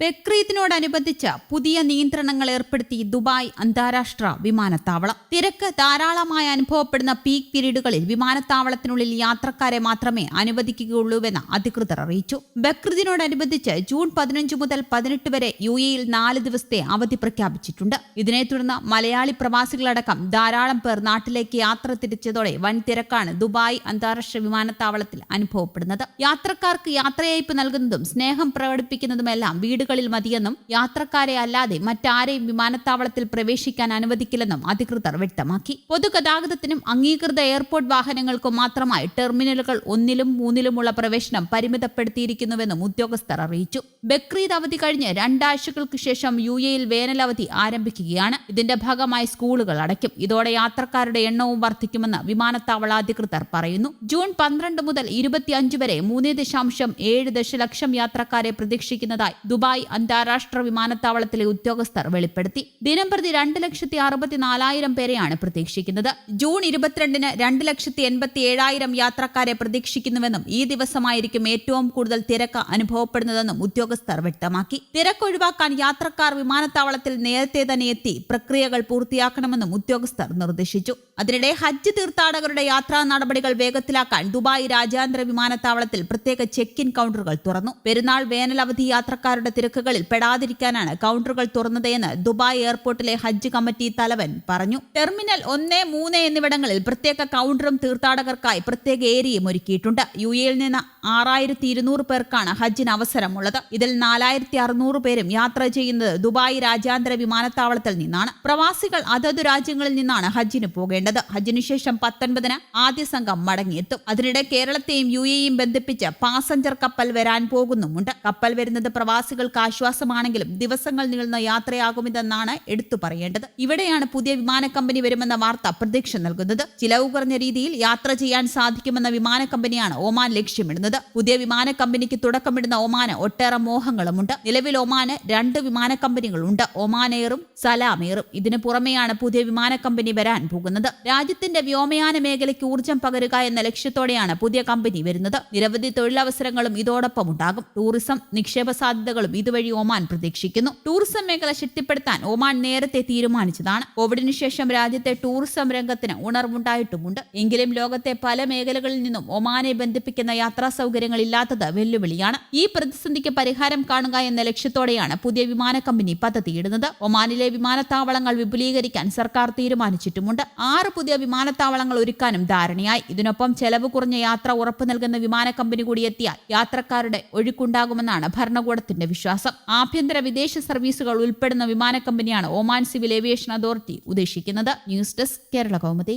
ബക്രീദിനോടനുബന്ധിച്ച് പുതിയ നിയന്ത്രണങ്ങൾ ഏർപ്പെടുത്തി ദുബായ് അന്താരാഷ്ട്ര വിമാനത്താവളം. തിരക്ക് ധാരാളമായി അനുഭവപ്പെടുന്ന പീക്ക് പീരീഡുകളിൽ വിമാനത്താവളത്തിനുള്ളിൽ യാത്രക്കാരെ മാത്രമേ അനുവദിക്കുകയുള്ളൂവെന്ന് അധികൃതർ അറിയിച്ചു. ബക്രീദിനോടനുബന്ധിച്ച് ജൂൺ പതിനഞ്ച് മുതൽ പതിനെട്ട് വരെ യു എയിൽ നാല് ദിവസത്തെ അവധി പ്രഖ്യാപിച്ചിട്ടുണ്ട്. ഇതിനെ തുടർന്ന് മലയാളി പ്രവാസികളടക്കം ധാരാളം പേർ നാട്ടിലേക്ക് യാത്ര തിരിച്ചതോടെ വൻ തിരക്കാണ് ദുബായ് അന്താരാഷ്ട്ര വിമാനത്താവളത്തിൽ അനുഭവപ്പെടുന്നത്. യാത്രക്കാർക്ക് യാത്രയയപ്പ് നൽകുന്നതും സ്നേഹം പ്രകടിപ്പിക്കുന്നതുമെല്ലാം വീടുകളിൽ മതിയെന്നും യാത്രക്കാരെ അല്ലാതെ മറ്റാരെയും വിമാനത്താവളത്തിൽ പ്രവേശിക്കാൻ അനുവദിക്കില്ലെന്നും അധികൃതർ വ്യക്തമാക്കി. പൊതുഗതാഗതത്തിനും അംഗീകൃത എയർപോർട്ട് വാഹനങ്ങൾക്കും മാത്രമായി ടെർമിനലുകൾ ഒന്നിലും മൂന്നിലുമുള്ള പ്രവേശനം പരിമിതപ്പെടുത്തിയിരിക്കുന്നുവെന്നും ഉദ്യോഗസ്ഥർ അറിയിച്ചു. ബക്രീദ് അവധി കഴിഞ്ഞ് രണ്ടാഴ്ചകൾക്ക് ശേഷം യു എയിൽ വേനലവധി ആരംഭിക്കുകയാണ്. ഇതിന്റെ ഭാഗമായി സ്കൂളുകൾ അടയ്ക്കും. ഇതോടെ യാത്രക്കാരുടെ എണ്ണവും വർദ്ധിക്കുമെന്ന് വിമാനത്താവള അധികൃതർ പറയുന്നു. ജൂൺ പന്ത്രണ്ട് മുതൽ ഇരുപത്തിയഞ്ച് വരെ മൂന്ന് ദശാംശം ഏഴ് ദശലക്ഷം യാത്രക്കാരെ പ്രതീക്ഷിക്കുന്നതായി ദുബായ് അന്താരാഷ്ട്ര വിമാനത്താവളത്തിലെ ഉദ്യോഗസ്ഥർ വെളിപ്പെടുത്തി. ദിനംപ്രതി രണ്ട് ലക്ഷത്തി അറുപത്തിനാലായിരം പേരെയാണ് പ്രതീക്ഷിക്കുന്നത്. ജൂൺ ഇരുപത്തിരണ്ടിന് രണ്ട് ലക്ഷത്തി എൺപത്തി ഏഴായിരം യാത്രക്കാരെ പ്രതീക്ഷിക്കുന്നുവെന്നും ഈ ദിവസമായിരിക്കും ഏറ്റവും കൂടുതൽ തിരക്ക് അനുഭവപ്പെടുന്നതെന്നും ഉദ്യോഗസ്ഥർ വ്യക്തമാക്കി. തിരക്ക് ഒഴിവാക്കാൻ യാത്രക്കാർ വിമാനത്താവളത്തിൽ നേരത്തെ തന്നെ എത്തി പ്രക്രിയകൾ പൂർത്തിയാക്കണമെന്നും ഉദ്യോഗസ്ഥർ നിർദ്ദേശിച്ചു. അതിനിടെ ഹജ്ജ് തീർത്ഥാടകരുടെ യാത്രാ നടപടികൾ വേഗത്തിലാക്കാൻ ദുബായ് രാജ്യാന്തര വിമാനത്താവളത്തിൽ പ്രത്യേക ചെക്ക് ഇൻ കൗണ്ടറുകൾ തുറന്നു. പെരുന്നാൾ അവധി യാത്രക്കാരുടെ തിരക്കുകളിൽ പെടാതിരിക്കാനാണ് കൗണ്ടറുകൾ തുറന്നതെന്ന് ദുബായ് എയർപോർട്ടിലെ ഹജ്ജ് കമ്മിറ്റി തലവൻ പറഞ്ഞു. ടെർമിനൽ ഒന്ന് മൂന്ന് എന്നിവിടങ്ങളിൽ പ്രത്യേക കൗണ്ടറും തീർത്ഥാടകർക്കായി പ്രത്യേക ഏരിയയും ഒരുക്കിയിട്ടുണ്ട്. യു എയിൽ നിന്ന് ആറായിരത്തി ഇരുന്നൂറ് പേർക്കാണ് ഹജ്ജിന് അവസരമുള്ളത്. ഇതിൽ നാലായിരത്തി അറുന്നൂറ് പേരും യാത്ര ചെയ്യുന്നത് ദുബായ് രാജ്യാന്തര വിമാനത്താവളത്തിൽ നിന്നാണ്. പ്രവാസികൾ അതത് രാജ്യങ്ങളിൽ നിന്നാണ് ഹജ്ജിന് പോകേണ്ടത്. ഹജ്ജിനു ശേഷം പത്തൊൻപതിന് ആദ്യ സംഘം മടങ്ങിയെത്തും. അതിനിടെ കേരളത്തെയും യു എയും ബന്ധിപ്പിച്ച് പാസഞ്ചർ കപ്പൽ വരാൻ പോകുന്നുമുണ്ട്. കപ്പൽ വരുന്നത് പ്രവാസികൾക്ക് ആശ്വാസമാണെങ്കിലും ദിവസങ്ങൾ നീളുന്ന യാത്രയാകുമെന്നാണ് എടുത്തു പറയേണ്ടത്. ഇവിടെയാണ് പുതിയ വിമാന കമ്പനി വരുമെന്ന വാർത്ത പ്രതീക്ഷ നൽകുന്നത്. ചിലവ് കുറഞ്ഞ രീതിയിൽ യാത്ര ചെയ്യാൻ സാധിക്കുമെന്ന വിമാന കമ്പനിയാണ് ഒമാൻ ലക്ഷ്യമിടുന്നത്. പുതിയ വിമാന കമ്പനിക്ക് തുടക്കമിടുന്ന ഒമാന് ഒട്ടേറെ മോഹങ്ങളുമുണ്ട്. നിലവിൽ ഒമാന് രണ്ട് വിമാന കമ്പനികളുണ്ട്. ഒമാൻ എയറും സലാം എയറും ഇതിനു പുറമെയാണ് പുതിയ വിമാന കമ്പനി വരാൻ പോകുന്നത്. രാജ്യത്തിന്റെ വ്യോമയാന മേഖലയ്ക്ക് ഊർജം പകരുക എന്ന ലക്ഷ്യത്തോടെയാണ് പുതിയ കമ്പനി വരുന്നത്. നിരവധി തൊഴിലവസരങ്ങളും ഇതോടൊപ്പം ഉണ്ടാകും. ടൂറിസം നിക്ഷേപ സാധ്യതകളും ഇതുവഴി ഒമാൻ പ്രതീക്ഷിക്കുന്നു. ടൂറിസം മേഖല ശക്തിപ്പെടുത്താൻ ഒമാൻ നേരത്തെ തീരുമാനിച്ചതാണ്. കോവിഡിന് ശേഷം രാജ്യത്തെ ടൂറിസം രംഗത്തിന് ഉണർവുണ്ടായിട്ടുമുണ്ട്. എങ്കിലും ലോകത്തെ പല മേഖലകളിൽ നിന്നും ഒമാനെ ബന്ധിപ്പിക്കുന്ന യാത്രാ സൗകര്യങ്ങൾ ഇല്ലാത്തത് വെല്ലുവിളിയാണ്. ഈ പ്രതിസന്ധിക്ക് പരിഹാരം കാണുക എന്ന ലക്ഷ്യത്തോടെയാണ് പുതിയ വിമാന കമ്പനി പദ്ധതിയിടുന്നത്. ഒമാനിലെ വിമാനത്താവളങ്ങൾ വിപുലീകരിക്കാൻ സർക്കാർ തീരുമാനിച്ചിട്ടുമുണ്ട്. ആറ് പുതിയ വിമാനത്താവളങ്ങൾ ഒരുക്കാനും ധാരണയായി. ഇതിനൊപ്പം ചെലവ് കുറഞ്ഞ യാത്ര ഉറപ്പു നൽകുന്ന വിമാന കമ്പനി കൂടി എത്തിയാൽ യാത്രക്കാരുടെ ഒഴുക്കുണ്ടാകുമെന്നാണ് ഭരണകൂടത്തിന്റെ വിശ്വാസം. ആഭ്യന്തര വിദേശ സർവീസുകൾ ഉൾപ്പെടുന്ന വിമാന കമ്പനിയാണ് ഒമാൻ സിവിൽ ഏവിയേഷൻ അതോറിറ്റി ഉദ്ദേശിക്കുന്നത്. News desk Kerala Kaumudi.